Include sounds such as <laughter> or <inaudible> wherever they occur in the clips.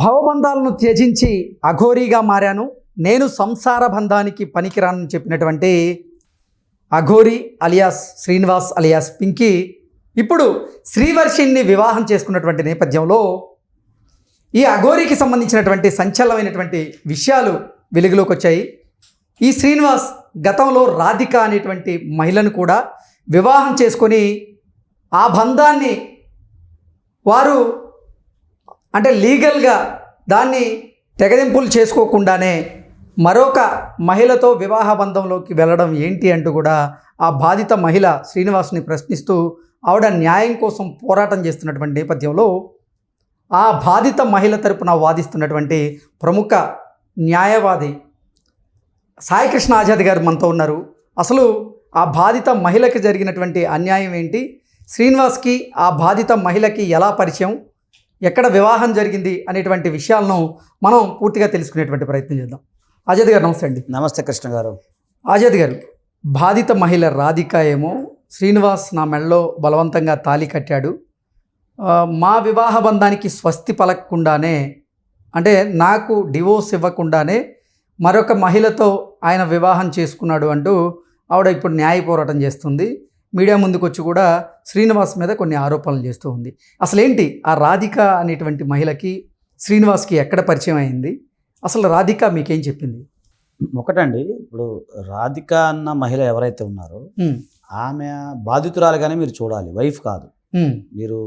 భవబంధాలను త్యజించి అఘోరీగా మారాను. నేను సంసార బంధానికి పనికిరానని చెప్పినటువంటి అఘోరి అలియాస్ శ్రీనివాస్ అలియాస్ పింకీ ఇప్పుడు శ్రీవర్షిణ్ణి వివాహం చేసుకున్నటువంటి నేపథ్యంలో ఈ అఘోరికి సంబంధించినటువంటి సంచలనమైనటువంటి విషయాలు వెలుగులోకి వచ్చాయి. ఈ శ్రీనివాస్ గతంలో రాధిక అనేటువంటి మహిళను కూడా వివాహం చేసుకొని ఆ బంధాన్ని వారు అంటే లీగల్గా దాన్ని తెగదింపులు చేసుకోకుండానే మరొక మహిళతో వివాహ బంధంలోకి వెళ్ళడం ఏంటి అంటూ కూడా ఆ బాధిత మహిళ శ్రీనివాస్ని ప్రశ్నిస్తూ ఆవిడ న్యాయం కోసం పోరాటం చేస్తున్నటువంటి నేపథ్యంలో ఆ బాధిత మహిళ తరపున వాదిస్తున్నటువంటి ప్రముఖ న్యాయవాది సాయికృష్ణ ఆజాద్ గారు మనతో ఉన్నారు. అసలు ఆ బాధిత మహిళకి జరిగినటువంటి అన్యాయం ఏంటి? శ్రీనివాస్కి ఆ బాధిత మహిళకి ఎలా పరిచయం? ఎక్కడ వివాహం జరిగింది అనేటువంటి విషయాలను మనం పూర్తిగా తెలుసుకునేటువంటి ప్రయత్నం చేద్దాం. ఆజాద్ గారు నమస్తే అండి. నమస్తే కృష్ణ గారు. ఆజాద్ గారు బాధిత మహిళ రాధిక ఏమో శ్రీనివాస్ నా మెడలో బలవంతంగా తాళి కట్టాడు. మా వివాహ బంధానికి స్వస్తి పలకకుండానే అంటే నాకు డివోర్స్ ఇవ్వకుండానే మరొక మహిళతో ఆయన వివాహం చేసుకున్నాడు అంటూ ఆవిడ ఇప్పుడు న్యాయ పోరాటం చేస్తుంది. మీడియా ముందుకు వచ్చి కూడా శ్రీనివాస్ మీద కొన్ని ఆరోపణలు చేస్తూ ఉంది. అసలు ఏంటి ఆ రాధిక అనేటువంటి మహిళకి శ్రీనివాస్కి ఎక్కడ పరిచయం అయింది? అసలు రాధిక మీకేం చెప్పింది? ఒకటండి ఇప్పుడు రాధిక అన్న మహిళ ఎవరైతే ఉన్నారో ఆమె బాధితురాలుగానే మీరు చూడాలి వైఫ్ కాదు. మీరు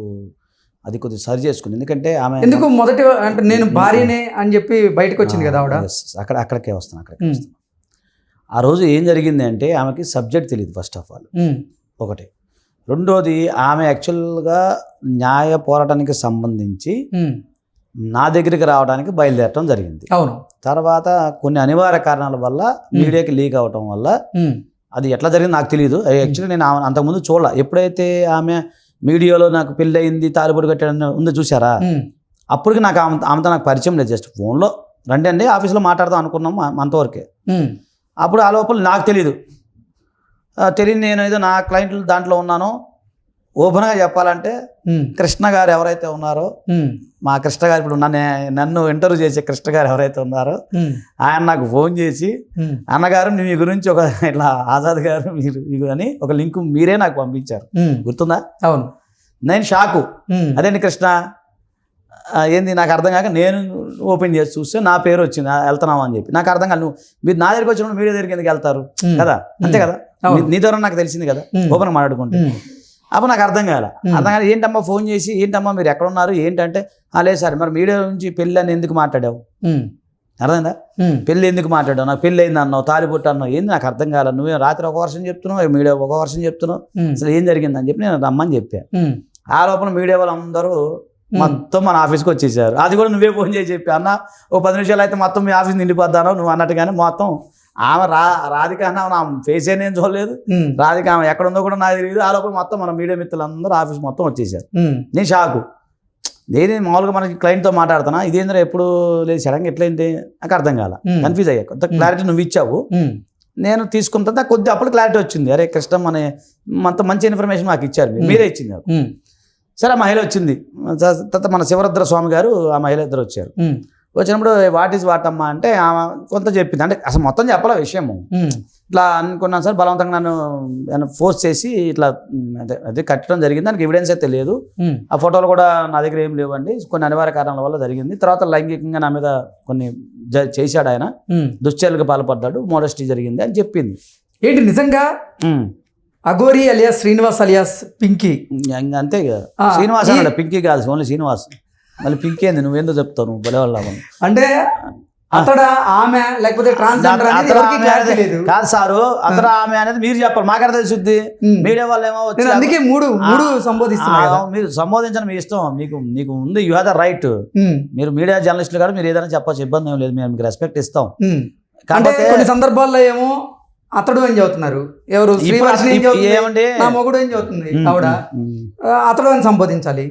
అది కొద్దిగా సరి చేసుకుని ఎందుకంటే ఆమె ఎందుకు మొదటి అంటే నేను భార్యనే అని చెప్పి బయటకు వచ్చింది కదా ఆవిడ? అక్కడ అక్కడికే వస్తాను అక్కడికే. వస్తాను ఆ రోజు ఏం జరిగింది అంటే ఆమెకి సబ్జెక్ట్ తెలియదు ఫస్ట్ ఆఫ్ ఆల్ ఒకటి. రెండోది ఆమె యాక్చువల్గా న్యాయ పోరాటానికి సంబంధించి నా దగ్గరికి రావడానికి బయలుదేరటం జరిగింది. అవును. తర్వాత కొన్ని అనివార్య కారణాల వల్ల మీడియాకి లీక్ అవటం వల్ల అది ఎట్లా జరిగింది నాకు తెలియదు యాక్చువల్లీ నేను ఆమె అంతకుముందు చూడాల. ఎప్పుడైతే ఆమె మీడియాలో నాకు పెళ్ళి అయింది తాలిపొడి కట్టాడని ఉందో చూసారా అప్పటికి నాకు ఆమె ఆమెతో నాకు పరిచయం లేదు. జస్ట్ ఫోన్లో. రండి అండి ఆఫీస్లో మాట్లాడదాం అనుకున్నాం అంతవరకే. అప్పుడు ఆ లోపల నాకు తెలియదు ఆ, తెలియదు నేను ఏదో నా క్లయింట్లు దాంట్లో ఉన్నాను. ఓపెన్గా చెప్పాలంటే కృష్ణ గారు ఎవరైతే ఉన్నారో మా కృష్ణ గారు ఇప్పుడు నన్ను నన్ను ఇంటర్వ్యూ చేసే కృష్ణ గారు ఎవరైతే ఉన్నారో ఆయన నాకు ఫోన్ చేసి అన్నగారు మీ గురించి ఒక <laughs> ఇట్లా ఆజాద్ గారు మీరు మీరు అని ఒక లింక్ మీరే నాకు పంపించారు. గుర్తుందా? అవును. నేను షాకు అదేంటి కృష్ణ? ఏంది నాకు అర్థం కాక నేను ఓపెన్ చేసి చూస్తే నా పేరు వచ్చింది వెళ్తున్నావు అని చెప్పి. నాకు అర్థం కాదు నువ్వు మీరు నా దగ్గరికి వచ్చినప్పుడు మీడియా దగ్గరికి ఎందుకు వెళ్తారు? కదా? అంతే కదా. నీ- ద్వారా నాకు తెలిసింది కదా? ఓపెన్ మాట్లాడుకుంటే. అప్పుడు నాకు అర్థం కాల. అర్థం కాదు ఏంటమ్మా ఫోన్ చేసి ఏంటమ్మా మీరు ఎక్కడ ఉన్నారు? ఏంటంటే "ఆ, లేదు సార్ మరి మీడియా నుంచి పెళ్ళి అని ఎందుకు మాట్లాడావు? అర్థమైందా? పెళ్ళి ఎందుకు మాట్లాడావు? నాకు పెళ్ళి అయింది అన్నావు తాలిబొట్టు అన్నావు. ఏంది నాకు అర్థం కాల? నువ్వు రాత్రి ఒక వర్షం చెప్తున్నావు? మీడియా ఒక వర్షం చెప్తున్నావు? అసలు ఏం జరిగిందని చెప్పి నేను రమ్మని చెప్పాను ఆ లోపల మీడియా వాళ్ళందరూ మొత్తం మన ఆఫీస్కి వచ్చేసారు. అది కూడా నువ్వే ఫోన్ చేసి చెప్పి అన్న ఓ పది నిమిషాలు అయితే మొత్తం మీ ఆఫీస్ నిండిపోద్దాను? నువ్వు అన్నట్టుగానే మొత్తం ఆమె రా రాధిక అన్న నా ఫేస్ నేను చూడలేదు. రాధిక ఆమె ఎక్కడ ఉందో కూడా నాకు తెలియదు. ఆ లోపల మొత్తం మన మీడియా మిత్రులందరూ ఆఫీస్ మొత్తం వచ్చేసారు. నేను షాకు. నేను మామూలుగా మనకి క్లయింట్తో మాట్లాడుతున్నా. ఇదేంద్ర ఎప్పుడు లేదు? సడన్గా ఎట్లయింది? నాకు అర్థం కాల. కన్ఫ్యూజ్ అయ్యా. కొంత క్లారిటీ నువ్వు ఇచ్చావు. నేను తీసుకున్న తర్వాత కొద్ది అప్పుడు క్లారిటీ వచ్చింది. అరే కృష్ణ మన అంత మంచి ఇన్ఫర్మేషన్ నాకు ఇచ్చారు. మీరు. ఇచ్చింది సరే ఆ మహిళ వచ్చింది. తర్వాత మన శివరుద్ర స్వామి గారు ఆ మహిళ ఇద్దరు వచ్చారు. వచ్చినప్పుడు వాట్ ఈజ్ వాట్ అమ్మా? అంటే ఆమె కొంత చెప్పింది. అంటే అసలు మొత్తం చెప్పాల విషయము? ఇట్లా అనుకున్నాను సార్ బలవంతంగా నన్ను ఫోర్స్ చేసి ఇట్లా అదే అదే కట్టడం జరిగింది. దానికి ఎవిడెన్స్ అయితే లేదు ఆ ఫోటోలు కూడా నా దగ్గర ఏం లేవండి. కొన్ని అనివార్య కారణాల వల్ల జరిగింది. తర్వాత లైంగికంగా నా మీద కొన్ని జ- చేశాడు ఆయన. దుశ్చర్యలకు పాల్పడ్డాడు. మోడస్టీ జరిగింది అని చెప్పింది. ఏంటి నిజంగా. Aghori alias Srinivas alias Pinky. ఇంక అంతే కదా శ్రీనివాస్ అన్నాడు పింకీ కాదు ఓన్లీ శ్రీనివాస్. మళ్ళీ పింకీ ఏంది నువ్వేందో చెప్తావు నువ్వు బలవల్లా అంటే అతడ ఆమె లేకపోతే కాదు సారు అతను ఆమె అనేది మీరు చెప్పాలి మాకడ తెలుసుద్ది. మీడియా వాళ్ళు ఏమో అందుకే మూడు మూడు సంబోధిస్తున్నా ఆ, కదా. మీరు సంబోధించడం మీ ఇష్టం మీకు మీకు ఉంది యూ హ్యావ్ ద రైట్ మీరు మీడియా జర్నలిస్టులు కాదు మీరు ఏదైనా చెప్పచ్చు ఇబ్బంది ఏం లేదు మేము మీకు రెస్పెక్ట్ ఇస్తాం. కాకపోతే కొన్ని సందర్భాల్లో ఏమో అతడు అని ఎవరు? ఏం ఇప్పుడు చెబుతుంది? ఏమండి నా మొగుడు ఏం ఉమ్, ఆవిడ? అతడు అని సంబోధించాలి.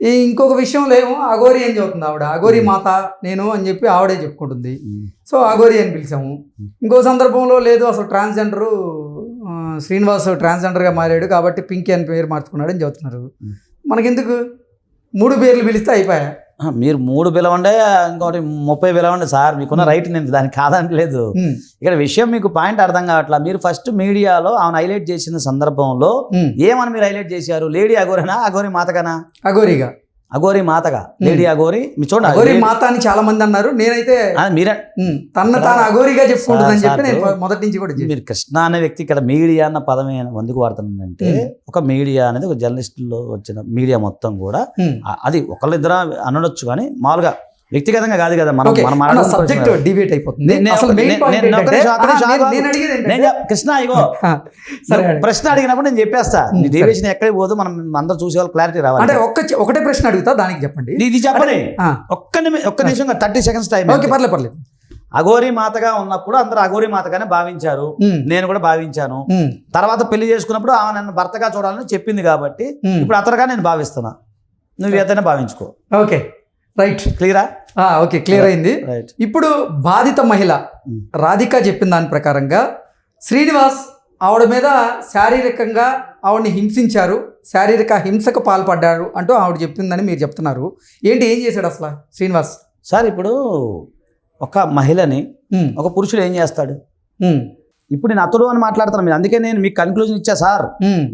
ఇంకొక విషయంలో ఏమో అఘోరి అని చెబుతుంది ఆవిడ? అఘోరి మాత నేను అని చెప్పి ఆవిడే చెప్పుకుంటుంది. సో అఘోరి అని పిలిచాము. ఇంకో సందర్భంలో లేదు అసలు ట్రాన్స్జెండరు శ్రీనివాస్ ట్రాన్స్జెండర్గా మారాడు కాబట్టి పింకీ అని పేరు మార్చుకున్నాడు అని చెబుతున్నారు ఉమ్. మనకెందుకు? మూడు పేర్లు పిలిస్తే అయిపోయా? మీరు మూడు పిలవండి ఇంకోటి ముప్పై పిలవండి సార్ మీకున్న రైట్ నేను దానికి కాదనట్లేదు ఇక్కడ విషయం మీకు పాయింట్ అర్థం కావట్లా. మీరు ఫస్ట్ మీడియాలో ఆమెను హైలైట్ చేసిన సందర్భంలో. ఏమని మీరు హైలైట్ చేశారు? లేడీ అగోరేనా అగోరి మాతగానా అఘోరిగా. అగోరి మాతగా. లేడీ అగోరి మీ చూడండి అఘోరి lady- మాత అని చాలా మంది అన్నారు. నేనైతే మీరే. తన తాను అఘోరిగా చెప్పుకుంటుందని చెప్పి నేను మొదటి నుంచి కూడా. మీరు కృష్ణ అనే వ్యక్తి ఇక్కడ మీడియా అన్న పదమే ఎందుకు Hmm. ఒక మీడియా అనేది ఒక జర్నలిస్టులో వచ్చిన మీడియా మొత్తం కూడా అది ఒకళ్ళిద్దరు అనొచ్చు కానీ మామూలుగా వ్యక్తిగతంగా కాదు కదా మనం మనం సబ్జెక్ట్. డిబేట్ అయిపోతుంది. కృష్ణ ఇగో ప్రశ్న అడిగినప్పుడు నేను చెప్పేస్తా. నీ ఎక్కడికి పోదు మనం అందరూ చూసే వాళ్ళు క్లారిటీ అంటే రావాలి ఒక్క ఒకటే ప్రశ్న అడుగుతా దానికి చెప్పండి. ఇది- ఆ, ఒక్క నిమిషం ఒక్క నిమిషం థర్టీ సెకండ్స్ టైం ఓకే పర్లేదు పర్లేదు అఘోరి మాతగా ఉన్నప్పుడు అందరూ అఘోరి మాతగానే భావించారు. నేను కూడా భావించాను. తర్వాత పెళ్ళి చేసుకున్నప్పుడు ఆమె నన్ను భర్తగా చూడాలని చెప్పింది కాబట్టి. ఇప్పుడు అతనుగా నేను భావిస్తున్నా. నువ్వు ఏదైనా భావించుకో. ఓకే. రైట్ క్లియరా ఆ, ఓకే క్లియర్ అయింది. రైట్ ఇప్పుడు బాధిత మహిళ ఉమ్. రాధిక చెప్పిన దాని ప్రకారంగా శ్రీనివాస్ ఆవిడ మీద శారీరకంగా ఆవిడని హింసించారు శారీరక హింసకు పాల్పడ్డారు అంటూ ఆవిడ చెప్పిందని మీరు చెప్తున్నారు. ఏంటి ఏం చేశాడు అసలు శ్రీనివాస్? సార్ ఇప్పుడు ఒక మహిళని ఉమ్, ఒక పురుషుడు ఏం చేస్తాడు? ఉమ్, ఇప్పుడు నేను అతడు అని మాట్లాడుతాను మీరు అందుకే నేను మీకు కన్క్లూజన్ ఇచ్చా సార్.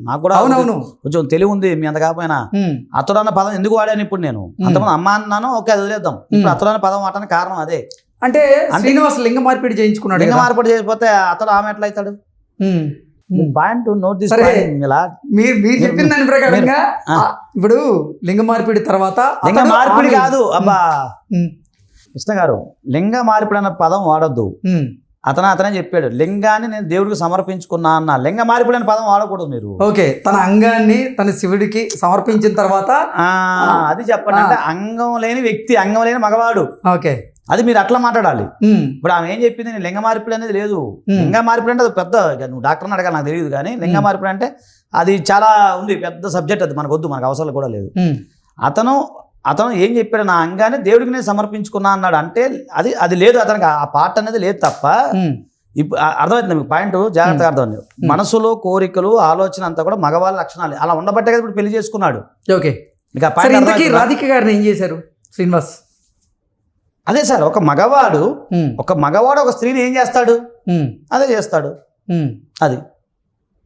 నాకు కూడా అవునవును. కొంచెం తెలివి ఉంది మీ అంత కాకపోయినా. అతడు అన్న పదం ఎందుకు వాడాను ఇప్పుడు నేను? అంతమంది అమ్మ అన్నాను ఓకే అది వదిలేద్దాం. ఇప్పుడు అతడు అన్న పదం వాడడానికి కారణం అదే. అంటే శ్రీనివాస్ లింగ మార్పిడి చేయించుకున్నాడు లింగ? మార్పిడి చేయకపోతే అతడు ఆమె ఎట్లా అవుతాడు. Point note this. ఇలా మీరు మీరు చెప్పిన దాని ప్రకారంగా ఇప్పుడు లింగ మార్పిడి తర్వాత లింగ మార్పిడి కాదు అబ్బా. కృష్ణ గారు లింగ మార్పిడి అన్న పదం వాడొద్దు. అతను అతనే చెప్పాడు లింగాన్ని నేను దేవుడికి సమర్పించుకున్నా అన్న. లింగ మార్పిడి అనే పదం వాడకూడదు మీరు. ఓకే తన అంగాన్ని తన శివుడికి సమర్పించిన తర్వాత ఆ, అది చెప్పండి. అంటే అంగం లేని వ్యక్తి అంగం లేని మగవాడు. ఓకే. అది మీరు అట్లా మాట్లాడాలి. ఇప్పుడు ఆమె ఏం చెప్పింది? నేను లింగ మార్పిడి అనేది లేదు. లింగ మార్పిడి అంటే అది పెద్ద నువ్వు డాక్టర్ని అడగాలి నాకు తెలియదు కానీ లింగ. మార్పిడి అంటే అది చాలా ఉంది పెద్ద సబ్జెక్ట్ అది మనకు వద్దు మనకు అవసరం కూడా లేదు. అతను అతను ఏం చెప్పాడు? నా అంగాన్ని దేవుడికి నేను సమర్పించుకున్నా అన్నాడు. అంటే అది అది లేదు. అతనికి ఆ పార్ట్ అనేది లేదు తప్ప ఇప్పుడు అర్థమవుతుంది మీకు పాయింట్? జాగ్రత్తగా అర్థం మనసులో కోరికలు ఆలోచన అంతా కూడా మగవాళ్ళ లక్షణాలు. అలా ఉండబట్టే కదా ఇప్పుడు పెళ్ళి చేసుకున్నాడు. ఓకే? రాధిక గారిని ఏం చేశారు? శ్రీనివాస్? అదే సార్ ఒక మగవాడు ఒక మగవాడు ఒక స్త్రీని ఏం చేస్తాడు? అదే చేస్తాడు. అది.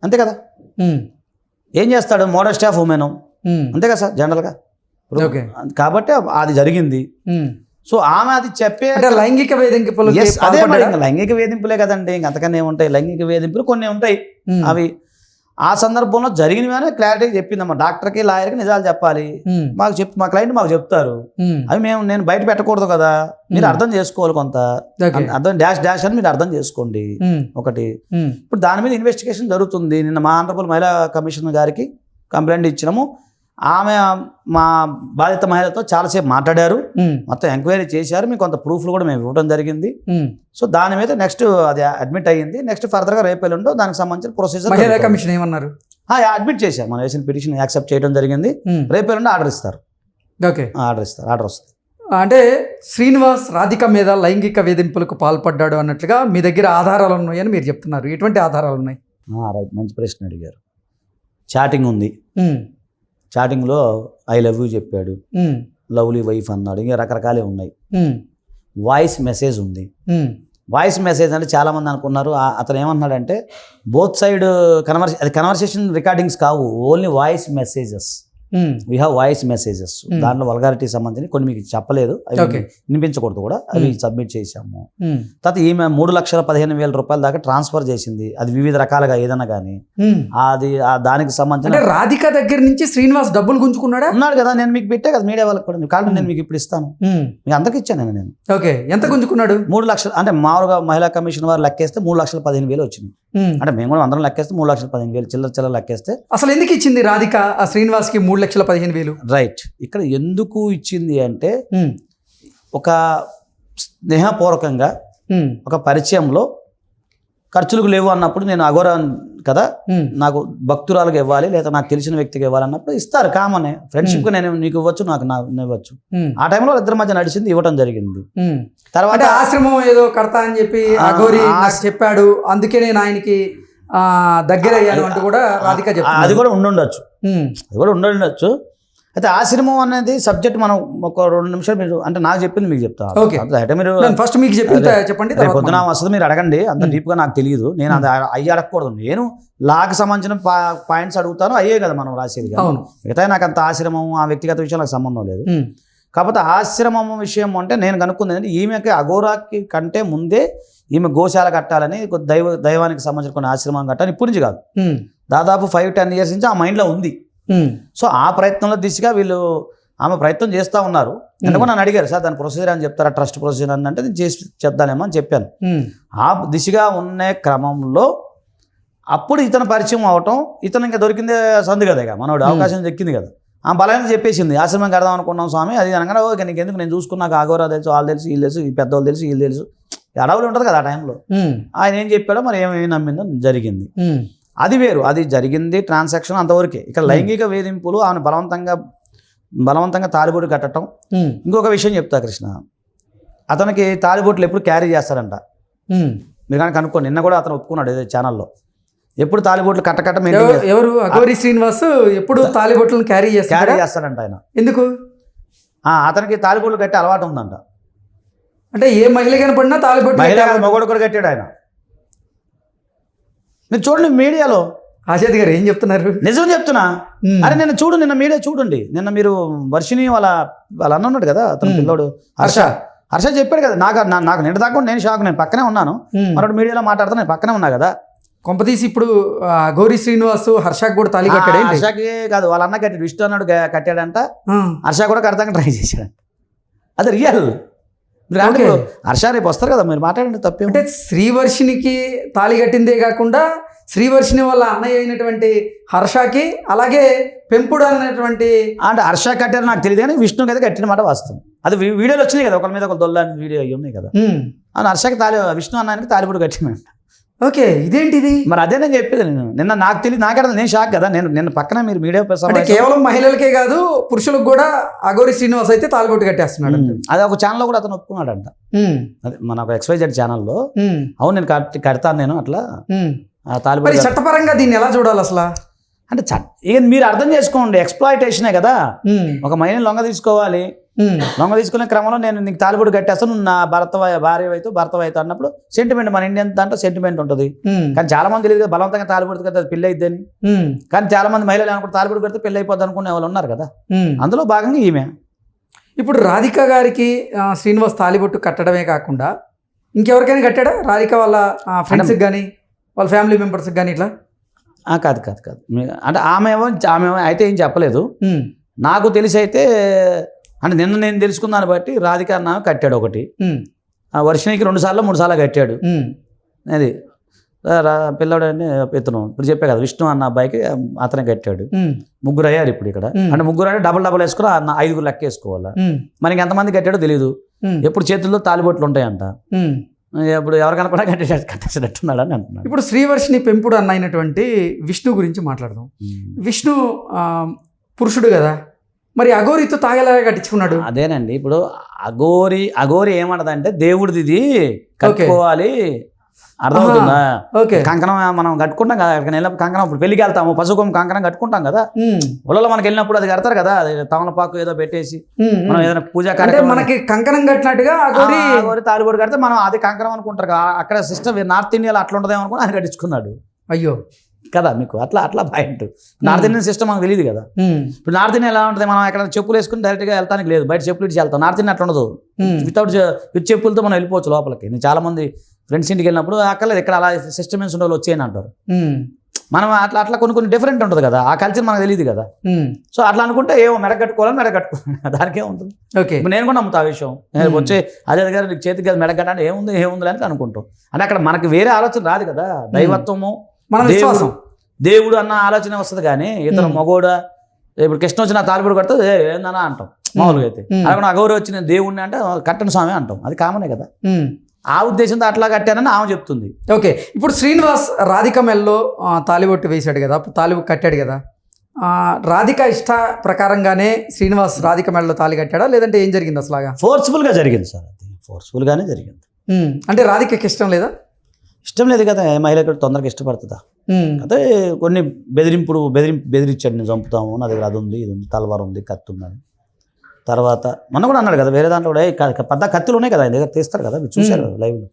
అంతే కదా? ఏం చేస్తాడు? Model staff women. ఉమ్, అంతే కదా సార్ జనరల్గా? కాబట్టి అది జరిగింది. సో ఆమె అది చెప్పే లైంగిక వేధింపులకి Yes, అదే లైంగిక వేధింపులే కదండి. ఇంక అంతకన్నా ఏముంటాయి? లైంగిక వేధింపులు కొన్ని ఉంటాయి. అవి ఆ సందర్భంలో జరిగినవి క్లారిటీ చెప్పిందమ్మా. డాక్టర్కి లాయర్కి నిజాలు చెప్పాలి. మాకు చెప్ మా క్లయింట్ మాకు చెప్తారు. అవి మేము నేను బయట పెట్టకూడదు కదా. మీరు. అర్థం చేసుకోవాలి కొంత. అర్థం డాష్ డాష్ అని మీరు అర్థం చేసుకోండి. ఒకటి. ఇప్పుడు దాని మీద ఇన్వెస్టిగేషన్ జరుగుతుంది. నిన్న మా ఆంధ్రప్రదేశ్ మహిళా కమిషన్ గారికి కంప్లైంట్ ఇచ్చినాము. ఆమె మా బాధిత మహిళతో చాలాసేపు మాట్లాడారు. మొత్తం ఎంక్వైరీ చేశారు. మీకు కొంత ప్రూఫ్లు కూడా మేము ఇవ్వడం జరిగింది. సో దాని మీద నెక్స్ట్ అది అడ్మిట్ అయ్యింది. నెక్స్ట్ ఫర్దర్గా రేపు ఎల్లుండో దానికి సంబంధించిన ప్రొసీజర్ కమిషన్ ఏమన్నారు? అడ్మిట్ చేశాం మనం వేసిన పిటిషన్ యాక్సెప్ట్ చేయడం జరిగింది. రేపు ఎల్లుండి ఆర్డర్ ఇస్తారు. ఓకే. ఆర్డర్ ఇస్తారు. ఆర్డర్ వస్తుంది. అంటే శ్రీనివాస్ రాధిక మీద లైంగిక వేధింపులకు పాల్పడ్డాడు అన్నట్లుగా మీ దగ్గర ఆధారాలు ఉన్నాయని మీరు చెప్తున్నారు. ఎటువంటి ఆధారాలు ఉన్నాయి? రైట్. మంచి ప్రశ్న అడిగారు. చాటింగ్ ఉంది. ఉమ్, చాటింగ్లో ఐ లవ్ యూ చెప్పాడు లవ్లీ వైఫ్ అన్నాడు. ఇంకా రకరకాలే ఉన్నాయి. వాయిస్ మెసేజ్ ఉంది. వాయిస్ మెసేజ్ అంటే చాలామంది అనుకున్నారు. అతను ఏమన్నాడంటే బోత్ సైడ్ కన్వర్సే అది కన్వర్సేషన్ రికార్డింగ్స్ కావు. Only voice messages we have voice messages Hmm. దాంట్లో వల్గారిటీ సంబంధించి కొన్ని మీకు చెప్పలేదు. అవి. వినిపించకూడదు కూడా. అవి Hmm. సబ్మిట్ చేశాము. ఉమ్, తర్వాత ఈమె మూడు లక్షల పదిహేను వేల రూపాయల దాకా ట్రాన్స్ఫర్ చేసింది. అది వివిధ రకాలుగా ఏదైనా కానీ ఉమ్. అది దానికి సంబంధించిన రాధిక దగ్గర నుంచి శ్రీనివాస్ డబ్బులు గుంజుకున్నాడా? ఉన్నాడు కదా. నేను మీకు పెట్టే కదా. మీడియా వాళ్ళకి కూడా. కాళ్ళు నేను మీకు ఇప్పుడు ఇస్తాను. మీకు అందరికి ఇచ్చాను నేను. ఓకే ఎంత గుంజుకున్నాడు? మూడు లక్షలు అంటే మామూలుగా మహిళా కమిషన్ వారు లెక్కేస్తే మూడు లక్షల పదిహేను వేలు వచ్చింది. అంటే మేము కూడా అందరం లెక్కేస్తే మూడు లక్షల పదిహేను వేలు చిల్లర చిల్లర లెక్కేస్తే. అసలు ఎందుకు ఇచ్చింది రాధిక ఆ శ్రీనివాస్కి మూడు లక్షల పదిహేను వేలు? రైట్. ఇక్కడ ఎందుకు ఇచ్చింది అంటే ఒక స్నేహపూర్వకంగా ఒక పరిచయంలో ఖర్చులకు లేవు అన్నప్పుడు నేను అఘోరా కదా నాకు భక్తురాలకు ఇవ్వాలి లేదా నాకు తెలిసిన వ్యక్తికి ఇవ్వాలి అన్నప్పుడు ఇస్తారు కామనే. ఫ్రెండ్షిప్గా నేను నీకు ఇవ్వచ్చు నాకు నువ్వు ఇవ్వచ్చు. ఆ టైంలో ఇద్దరి మధ్య నడిచింది ఇవ్వడం జరిగింది. తర్వాత ఆశ్రమం ఏదో కడతా అని చెప్పి అఘోరి చెప్పాడు అందుకే నేను ఆయనకి దగ్గర అయ్యాను అంటూ కూడా రాధిక అది కూడా ఉండుండొచ్చు. అది కూడా ఉండుండొచ్చు. అయితే ఆశ్రమం అనేది సబ్జెక్ట్ మనం ఒక రెండు నిమిషాలు మీరు అంటే నాకు చెప్పింది మీకు చెప్తా. Okay. అంటే మీరు ఫస్ట్ మీకు చెప్పి. చెప్పండి పొద్దున వస్తుంది మీరు అడగండి. అంత Hmm. డీప్గా నాకు తెలియదు. నేను అది అయ్యి అడగకూడదు. నేను లాకి సంబంధించిన పాయింట్స్ అడుగుతాను అయ్యే కదా మనం రాసేది. అవును. మిగతా నాకు అంత ఆశ్రమం ఆ వ్యక్తిగత విషయం నాకు సంబంధం లేదు. కాకపోతే ఆశ్రమం విషయం అంటే నేను కనుక్కుంది ఏంటంటే ఈమెకి అఘోరాకి కంటే ముందే ఈమె గోశాల కట్టాలని దైవ దైవానికి సంబంధించిన కొన్ని ఆశ్రమం కట్టాలని ఇప్పటి నుంచి కాదు. దాదాపు ఫైవ్ టెన్ ఇయర్స్ నుంచి ఆ మైండ్లో ఉంది. సో ఆ ప్రయత్నంలో దిశగా వీళ్ళు ఆమె ప్రయత్నం చేస్తూ ఉన్నారు. ఎందుకంటే నన్ను అడిగారు సార్ దాని ప్రొసీజర్ అని చెప్తారా? ట్రస్ట్ ప్రొసీజర్ అని. అంటే నేను చేసి చెప్తానేమో అని చెప్పాను. ఉమ్, ఆ దిశగా ఉన్న క్రమంలో అప్పుడు ఇతను పరిచయం అవటం ఇతను ఇంకా దొరికిందే సందు కదా ఇక మనోడు అవకాశం దక్కింది కదా. ఆ బలమైన చెప్పేసింది ఆశ్రమం కడదాం అనుకున్నాం స్వామి. అది అనగానే ఓకే నీకు ఎందుకు నేను చూసుకున్నాక ఆగోరా తెలుసు వాళ్ళు తెలుసు వీళ్ళు తెలుసు ఈ పెద్దవాళ్ళు తెలుసు వీళ్ళు తెలుసు. అడవులు ఉంటుంది కదా ఆ టైంలో ఆయన ఏం చెప్పాడో మరి ఏమేమి నమ్మిందో జరిగింది. అది వేరు. అది జరిగింది ట్రాన్సాక్షన్ అంతవరకే. ఇక్కడ లైంగిక వేధింపులు ఆమె బలవంతంగా బలవంతంగా తాలిబొట్టు కట్టడం ఇంకొక విషయం చెప్తా కృష్ణ. అతనికి తాలిబొట్లు ఎప్పుడు క్యారీ చేస్తారంట. మీరు కానీ కనుక్కోండి. నిన్న కూడా అతను ఒప్పుకున్నాడు ఏదో ఛానల్లో ఎప్పుడు తాలిబొట్లు కట్ట కట్ట ఎవ- మెయింటైన్ ఎవరు? అగోరి శ్రీనివాస్ ఎప్పుడు తాలిబొట్లను క్యారీ క్యారీ చేస్తారా చేస్తాడంట ఆయన. ఎందుకు? అతనికి తాలిబొట్లు కట్టే అలవాటు ఉందంట. అంటే ఏ మహిళ కనపడినా తాలిబొట్టు మహిళ మగవాడు కూడా కట్టాడు ఆయన. మీరు చూడండి మీడియాలో. ఆశాద్ గారు ఏం చెప్తున్నారు? నిజం చెప్తున్నా. అరే నిన్న చూడు నిన్న మీడియా చూడండి. నిన్న మీరు వర్షిని వాళ్ళ వాళ్ళ అన్న ఉన్నాడు కదా అతను. పిల్లోడు. హర్ష. హర్ష. చెప్పాడు కదా నాకు నాకు నిన్న దాకా నేను షాక్ నేను పక్కనే ఉన్నాను. మరొకటి మీడియాలో మాట్లాడుతా నేను పక్కనే ఉన్నా కదా. కొంపతీసి ఇప్పుడు అఘోరి శ్రీనివాస్ హర్షకు కూడా తాళి ఆ, కట్టాడేంటి హర్షకి కాదు వాళ్ళ అన్న కట్టాడు విష్ణు అన్నాడు కట్టాడంట. హర్ష కూడా కడతాక ట్రై చేశాడంట. అది రియల్ హర్ష రేపు వస్తారు కదా మీరు మాట్లాడండి తప్పేం. అంటే శ్రీవర్షినికి తాళి కట్టిందే కాకుండా శ్రీవర్షిని వాళ్ళ అన్నయ్య అయినటువంటి హర్షకి అలాగే పెంపుడు అనేటువంటి అంటే హర్ష కట్టారు నాకు తెలియదు కానీ విష్ణుకి అయితే కట్టిన మాట వాస్తవం. అది వీడియోలు వచ్చినాయి కదా ఒకరి మీద ఒక దొల్లని వీడియో అవి ఉన్నాయి కదా. అవును హర్షకి తాలి విష్ణు అన్నానికి తాలిపూడి కట్టినంట ఓకే ఇదేంటిది? మరి అదే నేను చెప్పేది నేను. నిన్న నాకు తెలియదు నాకే అర్థం, నేను షాక్ కదా. నేను నిన్న పక్కన మీరు మీడియా అంటే కేవలం మహిళలకే కాదు పురుషులకు కూడా అఘోరి శ్రీనివాస్ అయితే తాలిబొట్టు కట్టేస్తున్నాడు అది ఒక ఛానల్లో కూడా అతను ఒప్పుకున్నాడంట. ఉమ్, అదే మన ఒక ఎక్స్వైజెడ్ ఛానల్లో అవును నేను కడతాను నేను అట్లా. తాలిపూడి చట్టపరంగా దీన్ని ఎలా చూడాలి అసలు? అంటే చట్ ఇక మీరు అర్థం చేసుకోండి ఎక్స్ప్లాయిటేషనే కదా. ఒక మహిళని లొంగ తీసుకోవాలి. ఉమ్, లొంగ తీసుకునే క్రమంలో నేను నీకు తాలిబొడి కట్టేస్తాను నా భర్త భార్య అయితే భర్త అయితే అన్నప్పుడు సెంటిమెంట్ మన ఇండియన్ దాంట్లో సెంటిమెంట్ ఉంటుంది. కానీ చాలా మంది తెలియదు కదా బలవంతంగా తాలిబొడి పెళ్ళి అయిద్దని. ఉమ్, కానీ చాలా మంది మహిళలు అనుకుంటే తాలిబొడి కడితే పెళ్ళి అయిపోద్ది అనుకునే వాళ్ళు ఉన్నారు కదా. అందులో భాగంగా ఈమె. ఇప్పుడు రాధిక గారికి శ్రీనివాస్ తాలిబొట్టు కట్టడమే కాకుండా ఇంకెవరికైనా కట్టాడా? రాధిక వాళ్ళ ఫ్రెండ్స్కి కానీ వాళ్ళ ఫ్యామిలీ మెంబర్స్కి కానీ ఇట్లా? ఆ, కాదు కాదు కాదు. అంటే ఆమె ఏమో ఆమె అయితే ఏం చెప్పలేదు. నాకు తెలిసి అయితే అంటే నిన్న నేను తెలుసుకున్నాను బట్టి రాధిక అన్న కట్టాడు ఒకటి. వర్షనికి రెండు సార్లు మూడు సార్లు కట్టాడు. అది పిల్లడు అని ఇతను ఇప్పుడు చెప్పే కదా విష్ణు అన్న అబ్బాయికి అతనే కట్టాడు. ముగ్గురు అయ్యారు ఇప్పుడు ఇక్కడ. అంటే ముగ్గురు అంటే డబల్ డబల్ వేసుకుని ఆ నా- ఐదుగురు లెక్క వేసుకోవాలా? మనకి ఎంతమంది కట్టాడో తెలియదు ఎప్పుడు చేతుల్లో తాలిబొట్లు ఉంటాయంట. ఇప్పుడు ఎవరు కట్టేసాడు కట్టేసినట్టున్నాడు అని అంటున్నాడు. ఇప్పుడు శ్రీవర్షిని పెంపుడు అన్న అయినటువంటి విష్ణు గురించి మాట్లాడదాం. విష్ణు పురుషుడు కదా? మరి అఘోరితో తాగేలా కట్టించుకున్నాడు. అదేనండి. ఇప్పుడు అఘోరి అఘోరి ఏమంటదంటే దేవుడిది ఇది కట్టుకోవాలి. అర్థమవుతుందా? ఓకే. కంకణం మనం కట్టుకుంటాం కదా ఎక్కడికి వెళ్ళినప్పుడు కంకణం ఇప్పుడు పెళ్ళికి వెళ్తాము పసుకొమ్మ కంకణం కట్టుకుంటాం కదా. ఊళ్ళో మనకి వెళ్ళినప్పుడు అది కడతారు కదా అది తమలపాకు ఏదో పెట్టేసి మనం. ఏదైనా పూజా అంటే కార్యక్రమం మనకి కంకణం కట్టినట్టుగా అఘోరి అఘోరి తాలిబోడి కడితే మనం అది కంకణం అనుకుంటారు. అక్కడ సిస్టమ్ నార్త్ ఇండియాలో అట్లా ఉంటుందేమో అనుకుని ఆయన కట్టించుకున్నాడు. అయ్యో. కదా మీకు? అట్లా అట్లా పాయింట్ నార్త్ ఇండియన్ సిస్టమ్ మనకు తెలియదు కదా. ఉమ్, ఇప్పుడు నార్త్ ఇండియా ఎలా ఉంటుంది? మనం ఎక్కడ చెప్పులు వేసుకుని డైరెక్ట్గా వెళ్తానికి లేదు. బయట చెప్పులు ఇచ్చి వెళ్తాం. నార్త్ ఇండియా అట్లా ఉండదు. వితౌట్ విత్ చెప్పులతో మనం వెళ్ళిపోవచ్చు లోపలికి. నేను చాలా మంది ఫ్రెండ్స్ ఇంటికి వెళ్ళినప్పుడు అక్కర్లేదు ఇక్కడ అలా సిస్టమ్స్ ఉండే వాళ్ళు వచ్చేయని అంటారు. మనం అట్లా అట్లా కొన్ని కొన్ని డిఫరెంట్ ఉంటుంది కదా. ఆ కల్చర్ మనకు తెలియదు కదా. సో అట్లా అనుకుంటే ఏమో మెడగట్టుకోవాలని మెడగట్టుకోవాలి <laughs> దానికే ఉంటుంది ఓకే నేను కూడా నమ్ముతా ఆ విషయం. నేను Hmm. వచ్చే అదే గారు నీకు చేతికి అది మెడగట్ట అంటే ఏముంది ఏముంది అని అనుకుంటాం. అంటే అక్కడ మనకి వేరే ఆలోచన రాదు కదా. దైవత్వము మన విశ్వాసం దేవుడు అన్న ఆలోచన వస్తుంది కానీ ఇతను. మగోడా ఇప్పుడు కృష్ణ వచ్చిన తాలిపుడు కడితే "ఏ, ఏందన్నా అంటాం మామూలుగా అయితే. Hmm. అలా అగౌరవ వచ్చిన దేవుడిని అంటే కట్టన స్వామి అంటాం అది కామనే కదా. ఆ ఉద్దేశంతో అట్లా కట్టానని ఆమె చెప్తుంది. ఓకే ఇప్పుడు శ్రీనివాస్ రాధిక మెల్లో తాలిబొట్టు వేశాడు కదా అప్పుడు తాలి కట్టాడు కదా. ఆ, రాధిక ఇష్ట ప్రకారంగానే శ్రీనివాస్ రాధిక మెడలో తాలి కట్టాడా లేదంటే ఏం జరిగింది అసలాగా ఫోర్స్ఫుల్గా జరిగింది సార్ అది. ఫోర్స్ఫుల్గానే జరిగింది. అంటే రాధికకి ఇష్టం లేదా? ఇష్టం లేదు కదా ఏ మహిళ తొందరగా ఇష్టపడుతుందా? అయితే కొన్ని బెదిరింపుడు బెదిరి బెదిరించాడు నేను చంపుతాము నా దగ్గర అది ఉంది ఇది ఉంది తలవారు ఉంది కత్తి ఉందని తర్వాత మొన్న కూడా అన్నాడు కదా వేరే దాంట్లో కూడా "ఏయ్, క- క- పెద్ద కత్తులు ఉన్నాయి కదా ఆయన దగ్గర తీస్తారు కదా మీరు చూశారు లైవ్లో.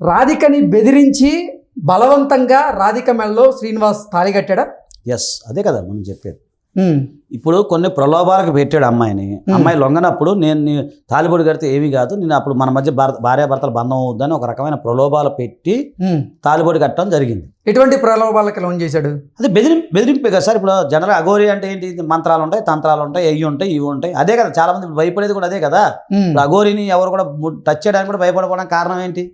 రాధికని బెదిరించి బలవంతంగా రాధిక మెడలో శ్రీనివాస్ తాళి కట్టాడా? ఎస్ అదే కదా మనం చెప్పేది. ఇప్పుడు కొన్ని ప్రలోభాలకు పెట్టాడు అమ్మాయిని. అమ్మాయి లొంగనప్పుడు నేను తాలిబొడి కడితే ఏమీ కాదు నేను అప్పుడు మన మధ్య భార్య భార్యాభర్తల బంధం అవుద్దని ఒక రకమైన ప్రలోభాలు పెట్టి. తాలిబొడి కట్టడం జరిగింది. ఎటువంటి ప్రలోభాలకి లోన్ చేశాడు? అదే బెదిరి బెదిరింపే కదా సార్. ఇప్పుడు జనరల్ అఘోరి అంటే ఏంటి? మంత్రాలు ఉంటాయి తంత్రాలు ఉంటాయి అవి ఉంటాయి ఇవి ఉంటాయి. అదే కదా చాలా మంది భయపడేది కూడా అదే కదా. ఇప్పుడు అఘోరిని ఎవరు కూడా టచ్ చేయడానికి కూడా భయపడిపోవడానికి కారణం ఏంటి?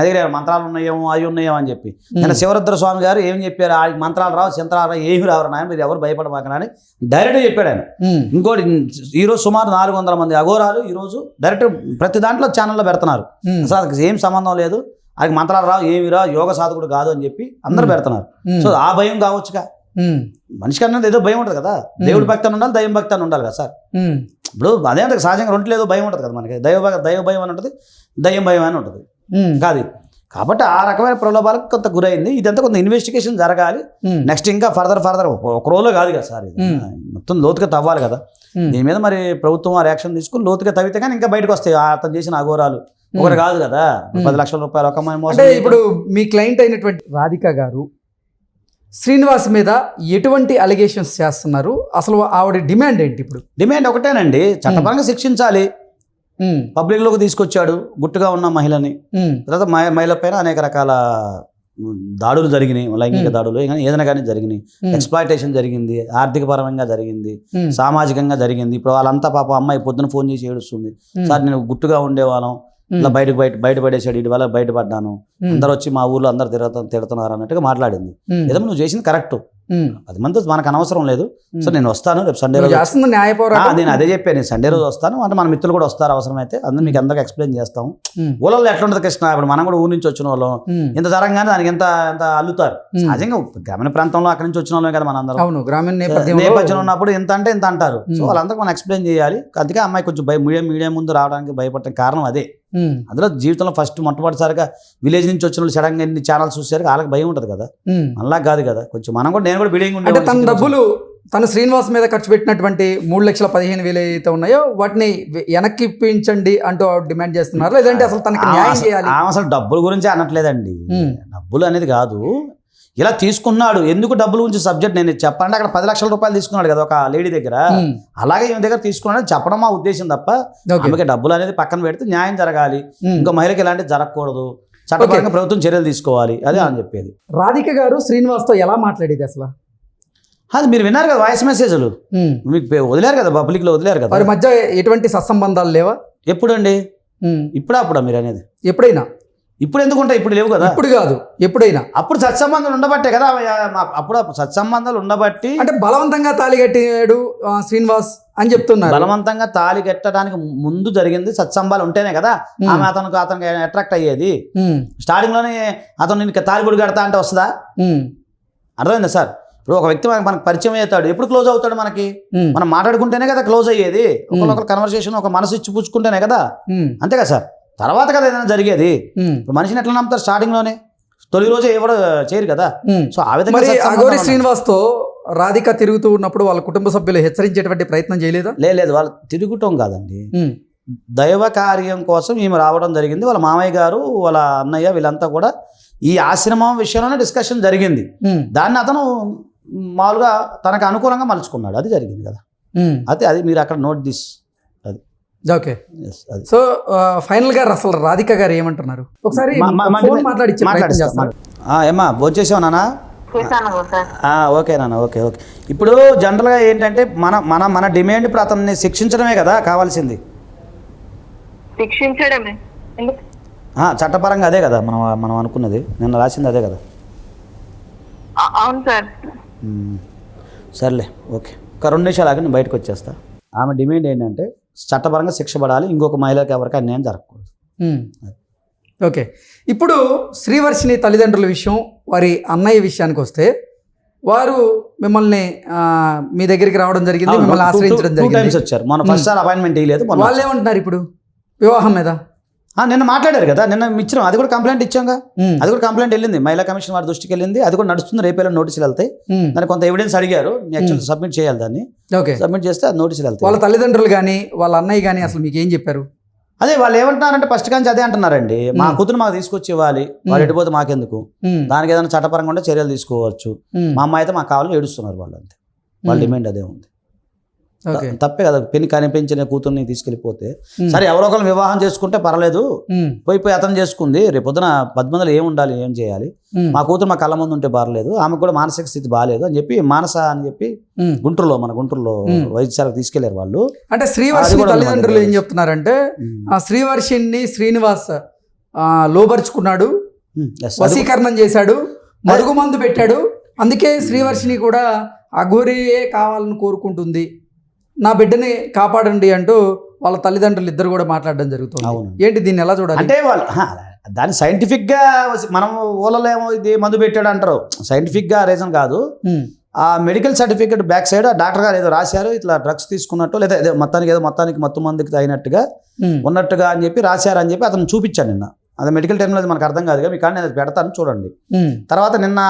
అదే మంత్రాలు ఉన్నాయేమో అవి ఉన్నాయేమో అని చెప్పి. నేను శివరుద్ర స్వామి గారు ఏం చెప్పారు? ఆ మంత్రాలు రావు చింతరాలు రావు ఏమి రావు నాయన మీరు ఎవరు భయపడమాకనా అని డైరెక్ట్గా చెప్పాడు ఆయన. ఇంకోటి ఈరోజు సుమారు నాలుగు వందల మంది అఘోరాలు ఈరోజు డైరెక్ట్ ప్రతి దాంట్లో ఛానల్లో పెడుతున్నారు. అసలు అది ఏం సంబంధం లేదు. అది మంత్రాలు రావు ఏమి రావు యోగ సాధకుడు కాదు అని చెప్పి అందరూ పెడుతున్నారు. సో ఆ భయం కావచ్చుగా. మనిషికి అన్నది ఏదో భయం ఉంటుంది కదా. దేవుడి భక్తి అని ఉండాలి దైవం భక్తి అని ఉండాలి కదా సార్. ఇప్పుడు అదే సహజంగా రెండు లేదు భయం ఉంటుంది కదా మనకి. దైవ దైవ భయం అని ఉంటుంది దయ్యం భయం అని ఉంటుంది. కాదు. కాబట్టి ఆ రకమైన ప్రలోభాలకు కొంత గురైంది. ఇదంతా కొంత ఇన్వెస్టిగేషన్ జరగాలి. నెక్స్ట్ ఇంకా ఫర్దర్ ఫర్దర్ ఒక రోజులో కాదు కదా సార్ ఇది. మొత్తం లోతుగా తవ్వాలి కదా. దీని మీద మరి ప్రభుత్వం ఆ యాక్షన్ తీసుకుని లోతుగా తవ్వితే కానీ ఇంకా బయటకు వస్తాయి. అతను చేసిన అఘోరాలు. ఒకటి కాదు కదా. పది లక్షల రూపాయలు ఒక అంటే. ఇప్పుడు మీ క్లయింట్ అయినటువంటి రాధిక గారు శ్రీనివాస్ మీద ఎటువంటి అలిగేషన్స్ చేస్తున్నారు? అసలు ఆవిడ డిమాండ్ ఏంటి ఇప్పుడు? డిమాండ్ ఒకటేనండి. చట్టపరంగా శిక్షించాలి. పబ్లిక్లోకి తీసుకొచ్చాడు గుట్టుగా ఉన్న మహిళని. తర్వాత మహి- మహిళ పైన అనేక రకాల దాడులు జరిగినాయి లైంగిక. దాడులు ఏదైనా కానీ జరిగినాయి. ఎక్స్ప్లాయిటేషన్ జరిగింది ఆర్థిక పరంగా జరిగింది సామాజికంగా జరిగింది. ఇప్పుడు వాళ్ళంతా పాప అమ్మాయి పొద్దున ఫోన్ చేసి ఏడుస్తుంది. సార్ నేను గుట్టుగా ఉండేవాళ్ళం. ఇలా బయటకు బయట బయటపడేసాడు ఇటు వల్ల బయటపడ్డాను. అందరూ వచ్చి మా ఊర్లో అందరు తిరుగుతా తిడుతున్నారు అన్నట్టుగా మాట్లాడింది. ఏదో నువ్వు చేసింది కరెక్ట్. పది మంది మనకు అనవసరం లేదు. సో నేను వస్తాను రేపు సండే రోజు నేను అదే చెప్పాను నేను సండే రోజు వస్తాను. అంటే మన మిత్రులు కూడా వస్తారు అవసరమైతే అందరూ మీకు అందరికి ఎక్స్ప్లెయిన్ చేస్తాం. ఉమ్, ఊళ్ళలో ఎట్లా ఉంటుంది కృష్ణ? ఇప్పుడు మనం కూడా ఊరి నుంచి వచ్చిన వాళ్ళం. ఇంత జరగగానే దానికి ఎంత ఎంత అల్లుతారు. సహజంగా గ్రామీణ ప్రాంతంలో అక్కడి నుంచి వచ్చిన వాళ్ళమే కదా మన అందరం అవును గ్రామీణ నేపథ్యంలో నేపథ్యం ఉన్నప్పుడు ఇంత అంటే ఇంత అంటారు. So um. వాళ్ళందరికీ మనం ఎక్స్ప్లెయిన్ చేయాలి. అందుకే అమ్మాయి కొంచెం భయ మీడియం మీడియం ముందు రావడానికి భయపడటానికి కారణం అదే. అందులో జీవితంలో ఫస్ట్ మొట్టమొదటిసారిగా విలేజ్ నుంచి వచ్చిన వాళ్ళు సడన్గా ఎన్ని ఛానల్స్ చూసారు వాళ్ళకి భయం ఉంటుంది కదా. మనలా కాదు కదా. కొంచెం మనం కూడా నేను కూడా బిల్డింగ్ అంటే తన డబ్బులు తన శ్రీనివాస్ మీద ఖర్చు పెట్టినటువంటి మూడు లక్షల పదిహేను వేలు ఏదైతే ఉన్నాయో వాటిని వెనక్కి ఇప్పించండి అంటూ డిమాండ్ చేస్తున్నారు? లేదంటే అసలు తనకి న్యాయం చేయాలి? అసలు డబ్బుల గురించి అనట్లేదండి. డబ్బులు అనేది కాదు. ఇలా తీసుకున్నాడు. ఎందుకు డబ్బుల గురించి సబ్జెక్ట్ నేను చెప్పండి అక్కడ పది లక్షల రూపాయలు తీసుకున్నాడు కదా ఒక లేడీ దగ్గర. అలాగే ఈమె దగ్గర తీసుకున్నాడు చెప్పడం మా ఉద్దేశం తప్ప. ఆమెకి డబ్బులు అనేది పక్కన పెడితే న్యాయం జరగాలి. ఇంకో మహిళకి ఇలాంటివి జరగకూడదు. చట్టపరంగా ప్రభుత్వం చర్యలు తీసుకోవాలి. అదే అని చెప్పేది. రాధిక గారు శ్రీనివాస్తో ఎలా మాట్లాడేది అసలు? అది మీరు విన్నారు కదా వాయిస్ మెసేజ్లు. మీకు వదిలేరు కదా పబ్లిక్లో వదిలేరు కదా. మధ్య ఎటువంటి సత్సంబంధాలు లేవా? ఎప్పుడండి. ఇప్పుడా అప్పుడా మీరు అనేది? ఎప్పుడైనా? ఇప్పుడు ఎందుకు ఉంటాయి ఇప్పుడు లేవు కదా. ఇప్పుడు కాదు ఎప్పుడైనా. అప్పుడు సత్సంబంధాలు ఉండబట్టే కదా అప్పుడు సత్సంబంధాలు ఉండబట్టి అంటే బలవంతంగా తాళి కట్టాడు శ్రీనివాస్ అని చెప్తున్నారు. బలవంతంగా తాళి కట్టడానికి ముందు జరిగింది సత్సంబాలు ఉంటేనే కదా. ఆమె అతనికి అతనికి అట్రాక్ట్ అయ్యేది. స్టార్టింగ్లోనే అతను నేను తాలిబుడి కడతా అంటే వస్తుందా? అర్థమైందా సార్? ఇప్పుడు ఒక వ్యక్తి మనకి మనకు పరిచయం అవుతాడు. ఎప్పుడు క్లోజ్ అవుతాడు మనకి? మనం మాట్లాడుకుంటేనే కదా క్లోజ్ అయ్యేది. ఒకరికొకరు కన్వర్సేషన్ ఒక మనసు ఇచ్చి పుచ్చుకుంటేనే కదా అంతే కదా సార్? తర్వాత కదా ఏదైనా జరిగేది? మనిషిని ఎట్లా నమ్ముతారు స్టార్టింగ్లోనే తొలి రోజే ఎవరు చేయరు కదా. సో ఆ విధంగా అగోరి ఉన్నాయి. శ్రీనివాస్తో రాధిక తిరుగుతూ ఉన్నప్పుడు వాళ్ళ కుటుంబ సభ్యులు హెచ్చరించేటువంటి ప్రయత్నం చేయలేదా? లేదు వాళ్ళు తిరుగుటం కాదండి. దైవ కార్యం కోసం ఈమె రావడం జరిగింది. వాళ్ళ మామయ్య గారు వాళ్ళ అన్నయ్య వీళ్ళంతా కూడా ఈ ఆశ్రమం విషయంలోనే డిస్కషన్ జరిగింది. దాన్ని అతను మామూలుగా తనకు అనుకూలంగా మలుచుకున్నాడు. అది జరిగింది కదా. అయితే అది మీరు అక్కడ నోట్ దిస్. అది ఓకే. సో ఫైనల్గా అసలు రాధిక గారు ఏమంటున్నారు? ఒకసారి మా- మా- మా- ఫోన్ మాట్లాడిచ్చే ప్రయత్నం మాట్లాడిస్తా, చేస్తారు? ఆ, ఏమ్మా భోజేసావు నానా ఓకే నాన్న ఓకే ఓకే. ఇప్పుడు జనరల్గా ఏంటంటే మన మన మన డిమాండ్ ఇప్పుడు అతన్ని శిక్షించడమే కదా కావాల్సింది. శిక్షించడమే. చట్టపరంగా అదే కదా మనం మనం అనుకున్నది. నిన్న రాసింది అదే కదా. అవును సార్. సర్లే ఓకే. ఒక రెండు నిమిషాలు ఆగి నేను బయటకు వచ్చేస్తా. ఆమె డిమాండ్ ఏంటంటే చట్టపరంగా శిక్ష పడాలి ఇంకొక మహిళకి ఎవరికి అన్యాయం జరగకూడదు. ఓకే. ఇప్పుడు శ్రీవర్షిని తల్లిదండ్రుల విషయం వారి అన్నయ్య విషయానికి వస్తే వారు మిమ్మల్ని మీ దగ్గరికి రావడం జరిగింది మిమ్మల్ని ఆశ్రయించడం జరిగింది. వచ్చారు. మన ఫస్ట్ సార్ అపాయింట్మెంట్ ఇవ్వలేదు వాళ్ళు ఏమంటున్నారు ఇప్పుడు? వివాహం మీద? నిన్న మాట్లాడారు కదా నిన్న ఇచ్చినాం. అది కూడా కంప్లైంట్ ఇచ్చాంగా. అది కూడా కంప్లైంట్ వెళ్ళింది. మహిళా కమిషన్ వారి దృష్టికి వెళ్ళింది. అది కూడా నడుస్తుంది. రేపేళ్ళ నోటీసులు వెళ్తాయి. దానికి కొంత ఎవిడెన్స్ అడిగారు. యాక్చువల్ సబ్మిట్ చేయాలి దాన్ని. ఓకే. సబ్మిట్ చేస్తే అది నోటీసులు వాళ్ళ వెళ్తాయి. తల్లిదండ్రులు కానీ వాళ్ళ అన్నయ్య కానీ అసలు మీకు ఏం చెప్పారు? అదే వాళ్ళు ఏమంటున్నారంటే ఫస్ట్ కాంచి అదే అంటున్నారండి. మా. కూతురు మాకు తీసుకొచ్చి ఇవ్వాలి వాడు ఎడిపోతే మాకెందుకు? దానికి ఏదైనా చట్టపరంగా ఉంటే చర్యలు తీసుకోవచ్చు. మా అమ్మాయి అయితే మాకు కావాలని ఏడుస్తున్నారు వాళ్ళు అంతే వాళ్ళ. డిమాండ్ అదే ఉంది. తప్పే కదా. పెళ్ళి కనిపించిన కూతుర్ని తీసుకెళ్ళిపోతే. సరే ఎవరో ఒకరు వివాహం చేసుకుంటే పర్లేదు. పోయి పోయి అతను చేసుకుంది. రేపు పొద్దున పద్మందులు ఏం ఉండాలి ఏం చేయాలి? మా. కూతురు మా కళ్ళ ముందు ఉంటే బారలేదు ఆమెకు కూడా మానసిక స్థితి బాగాలేదు అని చెప్పి మానస అని చెప్పి. గుంటూరులో మన గుంటూరులో. వైద్యశాలకు తీసుకెళ్ళారు వాళ్ళు. అంటే కూడా తల్లిదండ్రులు. ఏం చెప్తున్నారంటే ఆ శ్రీవర్షిని శ్రీనివాస్ ఆ, లోబరుచుకున్నాడు. వశీకరణం చేశాడు. మరుగుమందు పెట్టాడు. అందుకే శ్రీవర్షిని కూడా అఘోరియే కావాలని కోరుకుంటుంది. నా బిడ్డని కాపాడండి అంటూ వాళ్ళ తల్లిదండ్రులు ఇద్దరు కూడా మాట్లాడడం జరుగుతుంది. ఏంటి దీన్ని ఎలా చూడాలి? అంటే వాళ్ళు దాన్ని సైంటిఫిక్గా మనం ఊళ్ళలో ఏమో ఇది మందు పెట్టాడు అంటారు. సైంటిఫిక్గా రీజన్ కాదు. ఆ మెడికల్ సర్టిఫికేట్ బ్యాక్ సైడ్ ఆ డాక్టర్ గారు ఏదో రాశారు ఇట్లా డ్రగ్స్ తీసుకున్నట్టు లేదా ఏదో మొత్తానికి ఏదో మొత్తానికి మత్తు మందుకి అయినట్టుగా ఉమ్, ఉన్నట్టుగా అని చెప్పి రాశారు అని చెప్పి అతను చూపించాను నిన్న. అది మెడికల్ టైంలో మనకు అర్థం కాదు కదా. మీ కానీ నేను అది పెడతాను చూడండి. తర్వాత నిన్న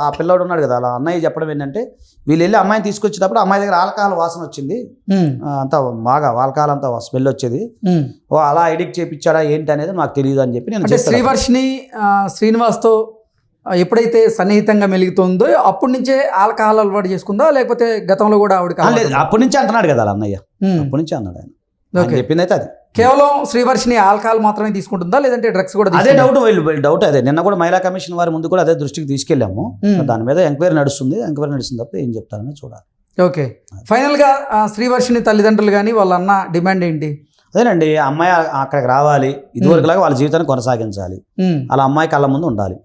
ఆ పిల్లోడు ఉన్నాడు కదా అలా అన్నయ్య చెప్పడం ఏంటంటే వీళ్ళు వెళ్ళి అమ్మాయిని తీసుకొచ్చేటప్పుడు అమ్మాయి దగ్గర ఆల్కహాల్ వాసన వచ్చింది. అంతా బాగా ఆల్కహాల్ అంతా స్మెల్ వచ్చేది. ఓ అలా ఎడిక్ట్ చేయించాడా ఏంటి అనేది నాకు తెలియదు అని చెప్పి నేను. శ్రీవర్షిని శ్రీనివాస్తో ఎప్పుడైతే సన్నిహితంగా మెలుగుతుందో అప్పటి నుంచే ఆల్కహాల్ అలవాటు చేసుకుందా? లేకపోతే గతంలో కూడా ఆవిడకి ఆ, లేదు అలవాటు అప్పటి నుంచి అంటున్నాడు కదా అలా అన్నయ్య. అప్పటి నుంచి అన్నాడు ఆయన. చెప్పింది అయితే అది. కేవలం శ్రీవర్షిని ఆల్కహాల్ మాత్రమే తీసుకుంటుందా? లేదంటే డ్రగ్స్ కూడా అదే? డౌట్ వీళ్ళు డౌట్ అదే. నిన్న కూడా మహిళా కమిషన్ వారి ముందు కూడా అదే దృష్టికి తీసుకెళ్ళాము. ఉమ్. దాని మీద ఎంక్వైరీ నడుస్తుంది. ఎంక్వైరీ నడుస్తుంది తప్ప ఏం చెప్తారని చూడాలి. ఓకే. ఫైనల్గా ఆ, శ్రీవర్షిని తల్లిదండ్రులు కానీ వాళ్ళ అన్న డిమాండ్ ఏంటి? అదేనండి. అమ్మాయి అక్కడికి రావాలి. ఇదివరకులాగా వాళ్ళ జీవితాన్ని కొనసాగించాలి. ఉమ్, అలా అమ్మాయి కళ్ళ ముందు ఉండాలి.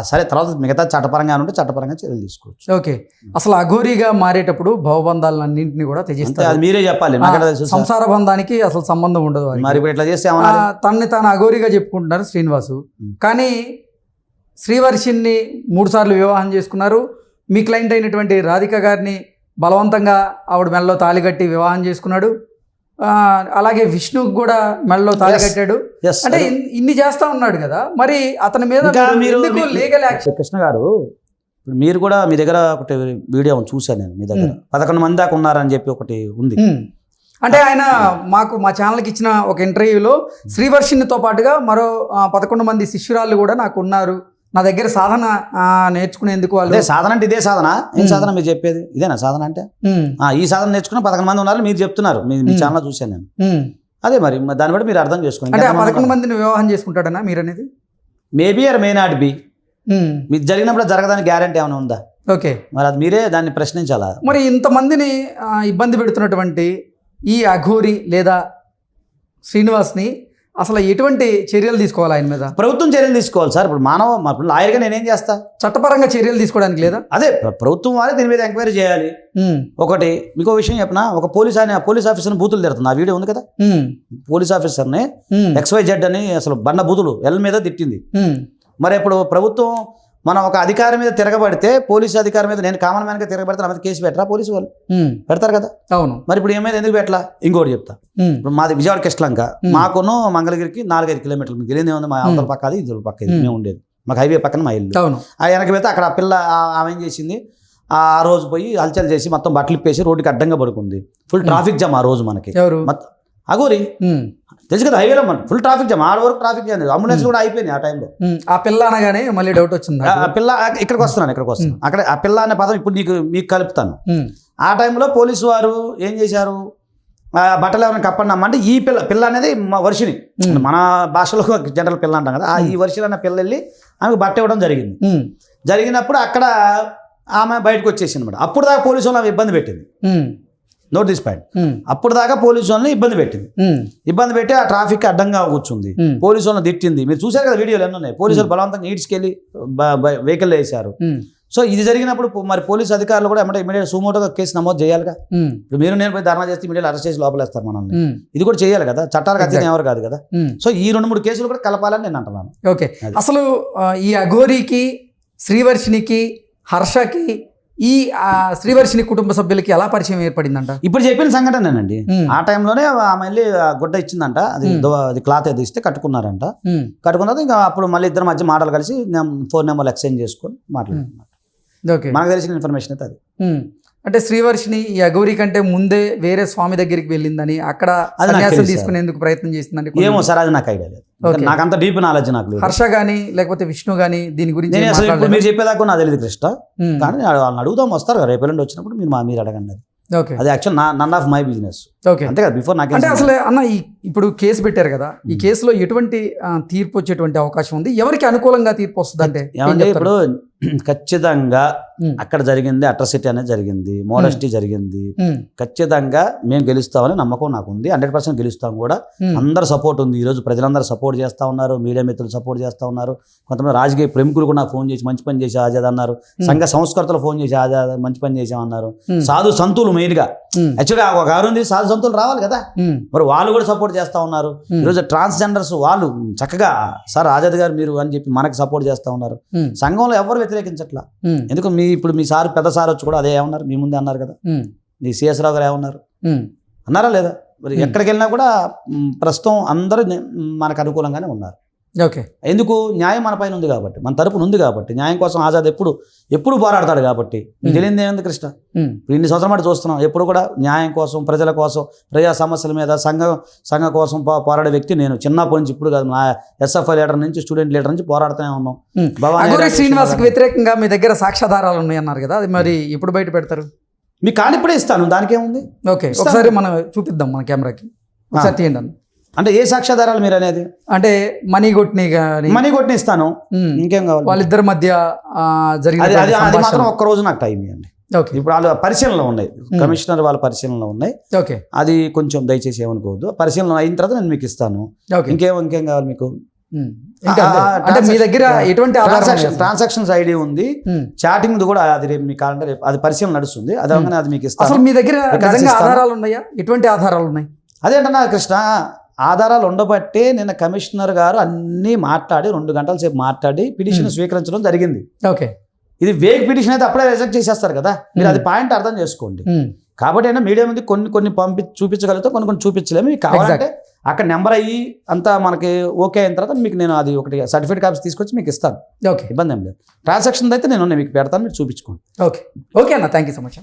సరే తర్వాత మిగతా చట్టపరంగా ఉంటే చట్టపరంగా చర్యలు తీసుకోవచ్చు. ఓకే. అసలు అఘోరీగా మారేటప్పుడు భవబంధాలన్నింటినీ కూడా అంతే త్యజిస్తారు. అది మీరే చెప్పాలి? సంసార బంధానికి అసలు సంబంధం ఉండదు. మరి ఇట్లా చేస్తే తనని తాను అఘోరిగా చెప్పుకుంటున్నారు శ్రీనివాసు. కానీ శ్రీవర్షిని మూడు సార్లు వివాహం చేసుకున్నారు. మీ క్లయింట్ అయినటువంటి రాధిక గారిని బలవంతంగా ఆవిడ మెడలో తాళి కట్టి వివాహం చేసుకున్నాడు. అలాగే విష్ణుకు కూడా మెడలో తాళి Yes. కట్టాడు. Yes, అంటే ఇన్ని చేస్తా ఉన్నాడు కదా మరి అతని మీద మీరు లీగల్ యాక్షన్ కృష్ణ గారు ఇప్పుడు మీరు కూడా మీ దగ్గర ఒకటి వీడియో చూశాను నేను మీ దగ్గర. ఉమ్. పదకొండు మంది దాకా ఉన్నారని చెప్పి ఒకటి ఉంది. ఉమ్. అంటే ఆయన మాకు మా ఛానల్కి ఇచ్చిన ఒక ఇంటర్వ్యూలో శ్రీవర్షినితో పాటుగా మరో పదకొండు మంది శిష్యురాళ్ళు కూడా నాకు ఉన్నారు. నా దగ్గర సాధన నేర్చుకునేందుకు వాళ్ళు అదే సాధన అంటే ఇదే సాధన. ఏం. సాధన మీరు చెప్పేది? ఇదేనా సాధన అంటే? ఈ సాధన నేర్చుకున్న పదకొండు మంది ఉన్నారు మీరు చెప్తున్నారు. మీ మీ ఉమ్. ఛానల్లో చూశాను నేను. అదే మరి మరి దాన్ని బట్టి మీరు అర్థం చేసుకోండి. అంటే పదకొండు మందిని వివాహం చేసుకుంటాడనా మీరు అనేది? Maybe or may not be మీకు జరిగినప్పుడు జరగడానికి గ్యారంటీ ఏమైనా ఉందా? ఓకే. మరి అది మీరే దాన్ని ప్రశ్నించాలా? మరి ఇంతమందిని ఇబ్బంది పెడుతున్నటువంటి ఈ అఘోరి లేదా శ్రీనివాస్ని అసలు ఎటువంటి చర్యలు తీసుకోవాలి ఆయన మీద? ప్రభుత్వం చర్యలు తీసుకోవాలి సార్. ఇప్పుడు మానవ ఇప్పుడు లాయర్గా నేనేం చేస్తా? చట్టపరంగా చర్యలు తీసుకోవడానికి లేదా? అదే ప్ర- ప్రభుత్వం వారే దీని మీద ఎంక్వైరీ చేయాలి. ఒకటి మీకు విషయం చెప్పిన? ఒక పోలీస్ ఆయన పోలీస్ ఆఫీసర్ని బూతులు తిడుతుంది. ఆ వీడియో ఉంది కదా? పోలీస్ ఆఫీసర్ని ఎక్స్వై జెడ్ అని అసలు బండ బూతులు ఎల్ మీద తిట్టింది. మరి ఇప్పుడు ప్రభుత్వం మనం ఒక అధికారి మీద తిరగబడితే పోలీసు అధికారి మీద నేను కామన్ మ్యాన్గా తిరగబడితే నా మీద కేసు పెట్టరా పోలీసు వాళ్ళు పెడతారు కదా? అవును. మరి ఇప్పుడు ఏమైంది ఎందుకు పెట్టలా? ఇంకోటి చెప్తా. ఇప్పుడు మాది విజయవాడ కిష్టలంక. మాకును మంగళగిరికి నాలుగైదు కిలోమీటర్లు మీకు ఉంది మా అవతల పక్క అది ఇది పక్క ఇది. మేము ఉండేది. మాకు హైవే పక్కన మా ఇల్లు. అవును. ఆ వెనక పోతే అక్కడ ఆ పిల్ల ఆమె ఏం చేసింది? ఆ రోజు పోయి హల్చల్ చేసి మొత్తం బట్టలు ఇప్పేసి రోడ్డుకి అడ్డంగా పడుకుంది. ఫుల్ ట్రాఫిక్ జామ్ ఆ రోజు మనకి. మొత్తం అగోరి తెలుసు కదా హైవేలో మన ఫుల్ ట్రాఫిక్ జామ్ ఆడ వరకు ట్రాఫిక్ జామ్ అంబులెన్స్ కూడా అయిపోయింది ఆ టైంలో. ఆ పిల్ల అనగానే మళ్ళీ డౌట్ వచ్చింది ఆ- పిల్ల ఇక్కడికి వస్తున్నాను ఇక్కడికి వస్తున్నాను. అక్కడ ఆ పిల్ల అనే పదం ఇప్పుడు నీకు మీకు కలుపుతాను. ఆ టైంలో పోలీసు వారు ఏం చేశారు? ఆ బట్టలు ఏమైనా కప్పండి అంటే ఈ పిల్ల పిల్ల అనేది మా వర్షిని మన భాషలో జనరల్ పిల్ల అంటాం కదా ఈ వర్షిని అన్న పిల్ల వెళ్ళి ఆమెకు బట్ట ఇవ్వడం జరిగింది. జరిగినప్పుడు అక్కడ ఆమె బయటకు వచ్చేసింది అనమాట అప్పుడు దాకా పోలీసు వాళ్ళు ఆమె ఇబ్బంది పెట్టింది. Um, note this point um, అప్పుడు దాకా పోలీసు వాళ్ళని ఇబ్బంది పెట్టింది. ఉమ్, ఇబ్బంది పెట్టి ఆ ట్రాఫిక్ అడ్డంగా కూర్చుంది. ఉమ్, పోలీసు వాళ్ళని తిట్టింది. మీరు చూశారు కదా వీడియోలు ఎన్ని ఉన్నాయి? పోలీసులు బలవంతంగా ఈడ్చుకెళ్ళి వెహికల్ వేశారు. ఉమ్, సో ఇది జరిగినప్పుడు మరి పోలీసు అధికారులు కూడా ఏమంటే ఇమీడియట్ సుమోటోగా కేసు నమోదు చేయాలిగా? ఉమ్, ఇప్పుడు మీరు నేను పోయి ధర్నా చేస్తే ఇమీడియట్ అరెస్ట్ చేసి లోపలేస్తారు మనల్ని. ఇది కూడా చేయాలి కదా? చట్టాలకు అతీతం. ఎవరు కాదు కదా. సో ఈ రెండు మూడు కేసులు కూడా కలపాలని నేను అంటున్నాను. ఓకే. అసలు ఈ అఘోరికి శ్రీవర్షినికి హర్షకి ఈ ఆ, శ్రీవర్షిని కుటుంబ సభ్యులకి ఎలా పరిచయం ఏర్పడిందంట? ఇప్పుడు చెప్పిన సంఘటనేనండి. ఆ టైంలోనే ఆ గుడ్డ ఇచ్చిందంట. అది అది క్లాత్ ఏదో ఇస్తే కట్టుకున్నారంట. ఉమ్, కట్టుకున్న తర్వాత ఇంకా అప్పుడు మళ్ళీ ఇద్దరు మధ్య మాటలు కలిసి ఫోన్ నెంబర్లు ఎక్స్చేంజ్ చేసుకొని మాట్లాడుకున్నారు ఓకే. మనకు తెలిసిన ఇన్ఫర్మేషన్ అయితే అది. అంటే శ్రీవర్షిని ఈ అగౌరి కంటే ముందే వేరే స్వామి దగ్గరికి వెళ్ళిందని అక్కడ సన్యాసం తీసుకునేందుకు ప్రయత్నం చేసిందని ఏమో సార్ అది నాకు ఐడియా లేదు. నాకు అంత డీప్ నాలెడ్జ్ నాకు లేదు. హర్ష గాని లేకపోతే విష్ణు గాని దీని గురించి నేను అసలు ఇప్పుడు? మీరు చెప్పేదాకా నాకు తెలియదు కృష్ణ. కానీ వాళ్ళని అడుగుదాం వస్తారు కదా రేపు ఎల్లుండి వచ్చినప్పుడు మీరు మా మీరు అడగండి అది. ఓకే. అది యాక్చువల్ నా none of my business okay. అంతే కదా బిఫోర్ నాకే అంటే అసలు అన్న ఈ ఇప్పుడు కేసు పెట్టారు కదా ఈ కేసులో ఎటువంటి తీర్పు వచ్చేటువంటి అవకాశం ఉంది? ఎవరికి అనుకూలంగా తీర్పు వస్తుంది అంటే? ఇప్పుడు <clears throat> ఖచ్చితంగా అక్కడ జరిగింది అట్రసిటీ అనేది జరిగింది మోడస్టీ జరిగింది. ఖచ్చితంగా మేము గెలుస్తామని నమ్మకం నాకు ఉంది హండ్రెడ్ పర్సెంట్ గెలుస్తాం కూడా. అందరు సపోర్ట్ ఉంది ఈరోజు ప్రజలందరూ సపోర్ట్ చేస్తూ ఉన్నారు మీడియా మిత్రులు సపోర్ట్ చేస్తూ ఉన్నారు. కొంతమంది రాజకీయ ప్రముఖులు కూడా నాకు ఫోన్ చేసి మంచి పని చేసి ఆజాద్ అన్నారు సంఘ సంస్కర్తలు ఫోన్ చేసి ఆజాద్ మంచి పని చేసామన్నారు. సాధు సంతులు మెయిన్గా. యాక్చువల్గా ఒక గారు ఉంది సాధు సంతులు రావాలి కదా. ఉమ్, మరి వాళ్ళు కూడా సపోర్ట్ చేస్తూ ఉన్నారు. ఉమ్, ఈరోజు ట్రాన్స్జెండర్స్ వాళ్ళు చక్కగా సార్ ఆజాద్ గారు మీరు అని చెప్పి మనకి సపోర్ట్ చేస్తూ ఉన్నారు. సంఘంలో ఎవరు వ్యతిరేకించట్లా. ఎందుకు? మీ ఇప్పుడు మీ సార్ పెద్ద సార్ వచ్చి కూడా అదే ఏమన్నారు? మీ ముందే అన్నారు కదా. మీ సిఎస్ రావు గారు ఏమన్నారు? అన్నారా లేదా? మరి Hmm. ఎక్కడికి వెళ్ళినా కూడా ప్రస్తుతం అందరూ మనకు అనుకూలంగానే ఉన్నారు. ఓకే. ఎందుకు? న్యాయం మన పైన ఉంది కాబట్టి. మన తరపున ఉంది కాబట్టి. న్యాయం కోసం ఆజాద్ ఎప్పుడు ఎప్పుడు పోరాడతాడు కాబట్టి. మీకు. తెలియదు ఏముంది కృష్ణ? ఇప్పుడు ఇన్ని సంవత్సరాలు మాట చూస్తున్నాం. ఎప్పుడు కూడా న్యాయం కోసం ప్రజల కోసం ప్రజా సమస్యల మీద సంఘ సంఘ కోసం పోరాడే వ్యక్తి నేను. చిన్నప్పటి నుంచి ఇప్పుడు కాదు. నా ఎస్ఎఫ్ఐ లీడర్ నుంచి స్టూడెంట్ లీడర్ నుంచి పోరాడుతూనే ఉన్నాం. భవానీ శ్రీనివాస్కి గారు- వ్యతిరేకంగా మీ దగ్గర సాక్ష్యాధారాలు ఉన్నాయన్నారు కదా? అది మరి ఎప్పుడు బయట పెడతారు? మీ కాళ్ళు ఇప్పుడే ఇస్తాను. దానికేముంది? ఓకే. ఒకసారి మనం చూపిద్దాం మన కెమెరాకి. ఒకసారి తీయండి అంటే ఏ సాక్ష్యాధారాలు మీరు అనేది అంటే మనీ కొట్ని కానీ మనీ కొట్టిన ఇస్తాను. ఇంకేం కావాలి? వాళ్ళిద్దరి మధ్య అది. మాత్రం ఒక్క రోజు నాకు టైం ఇవ్వండి. ఓకే. ఇప్పుడు వాళ్ళు పరిశీలనలో ఉన్నాయి. కమిషనర్ వాళ్ళ పరిశీలనలో ఉన్నాయి. ఓకే. అది కొంచెం దయచేసి ఏమనుకోవద్దు. పరిశీలన అయిన తర్వాత నేను మీకు ఇస్తాను. ఇంకేం ఇంకేం కావాలి మీకు? అంటే మీ దగ్గర ఎటువంటి ట్రాన్సాక్షన్. ట్రాన్సాక్షన్స్ ఐడి ఉంది. చాటింగ్ కూడా అది రేపు మీ కాలంటే రేపు అది పరిశీలన నడుస్తుంది. అది అది మీకు అసలు ఇస్తాను మీ దగ్గర. ఆధారాలు ఉన్నాయా? ఎటువంటి ఆధారాలు ఉన్నాయి? అదేంటన్నా కృష్ణ? ఆధారాలు ఉండబట్టే నిన్న కమిషనర్ గారు అన్నీ మాట్లాడి రెండు గంటల సేపు మాట్లాడి పిటిషన్. స్వీకరించడం జరిగింది. ఓకే. ఇది వేగ్ పిటిషన్ అయితే అప్పుడే రిజెక్ట్ చేసేస్తారు కదా. మీరు. అది పాయింట్ అర్థం చేసుకోండి. కాబట్టి అయినా మీడియా ముందు కొన్ని కొన్ని పంపి చూపించగలుగుతాం కొన్ని కొన్ని చూపించలేము. మీకు కావాలంటే అక్కడ నెంబర్ అయ్యి అంతా మనకి ఓకే అయిన తర్వాత మీకు నేను అది ఒకటి సర్టిఫికేట్ కాపీస్ తీసుకొచ్చి మీకు ఇస్తాను. ఓకే. ఇబ్బంది ఏం లేదు. ట్రాన్సాక్షన్ అయితే నేను మీకు పెడతాను మీరు చూపించుకోండి. ఓకే. ఓకే అన్న థ్యాంక్ యూ సో మచ్